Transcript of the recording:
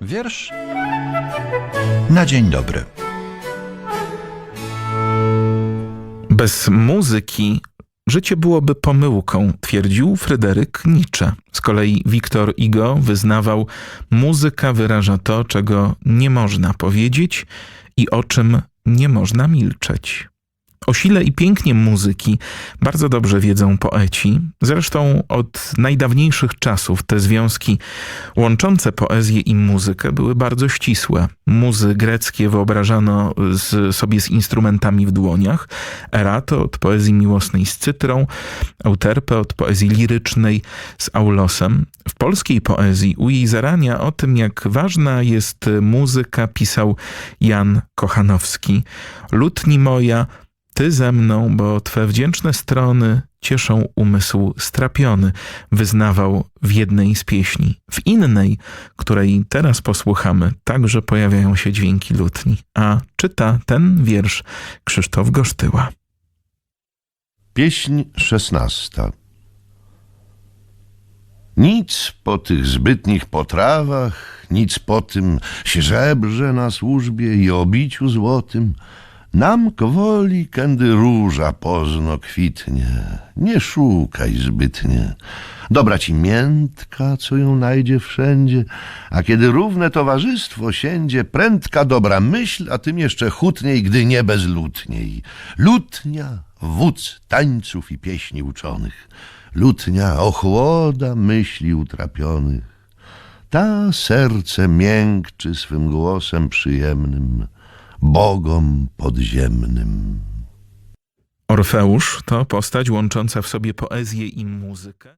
Wiersz na dzień dobry. Bez muzyki życie byłoby pomyłką, twierdził Fryderyk Nietzsche. Z kolei Wiktor Igo wyznawał, muzyka wyraża to, czego nie można powiedzieć i o czym nie można milczeć. O sile i pięknie muzyki bardzo dobrze wiedzą poeci. Zresztą od najdawniejszych czasów te związki łączące poezję i muzykę były bardzo ścisłe. Muzy greckie wyobrażano z, sobie z instrumentami w dłoniach, erato od poezji miłosnej z cytrą, euterpe od poezji lirycznej z aulosem. W polskiej poezji u jej zarania o tym, jak ważna jest muzyka, pisał Jan Kochanowski. Lutni moja, ty ze mną, bo twe wdzięczne strony cieszą umysł strapiony, wyznawał w jednej z pieśni. W innej, której teraz posłuchamy, także pojawiają się dźwięki lutni, a czyta ten wiersz Krzysztof Gosztyła. Pieśń szesnasta Nic po tych zbytnich potrawach, nic po tym się żebrze na służbie i obiciu złotym. Nam kwoli, kędy róża pozno kwitnie, nie szukaj zbytnie. Dobra ci miętka, co ją najdzie wszędzie, a kiedy równe towarzystwo siędzie, prędka dobra myśl, a tym jeszcze hutniej, gdy nie bezlutniej. Lutnia, wódz tańców i pieśni uczonych, lutnia ochłoda myśli utrapionych. Ta serce miękczy swym głosem przyjemnym, bogom podziemnym. Orfeusz to postać łącząca w sobie poezję i muzykę.